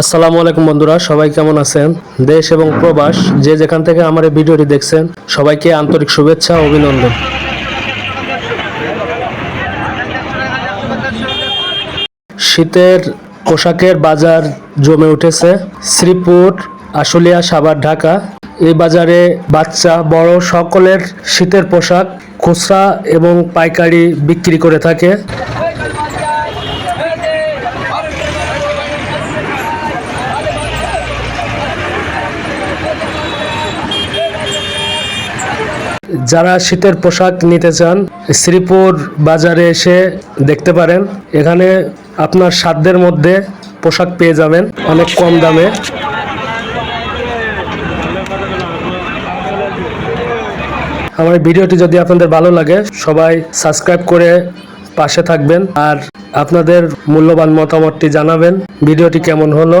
আসসালামু আলাইকুম বন্ধুরা, সবাই কেমন আছেন? দেশ এবং প্রবাস, যে যেখান থেকে আমার এই ভিডিওটি দেখছেন, সবাইকে আন্তরিক শুভেচ্ছা অভিনন্দন। শীতের পোশাকের বাজার জমে উঠেছে। শ্রীপুর, আশুলিয়া, সাভার, ঢাকা। এই বাজারে বাচ্চা, বড় সকলের শীতের পোশাক, খুচরা এবং পাইকারি বিক্রি করে থাকে। যারা শীতের পোশাক নিতে চান, শ্রীপুর বাজারে এসে দেখতে পারেন। এখানে আপনার সাধ্যের মধ্যে পোশাক পেয়ে যাবেন, অনেক কম দামে। আমার ভিডিওটি যদি আপনাদের ভালো লাগে, সবাই সাবস্ক্রাইব করে পাশে থাকবেন। আর আপনাদের মূল্যবান মতামতটি জানাবেন, ভিডিওটি কেমন হলো।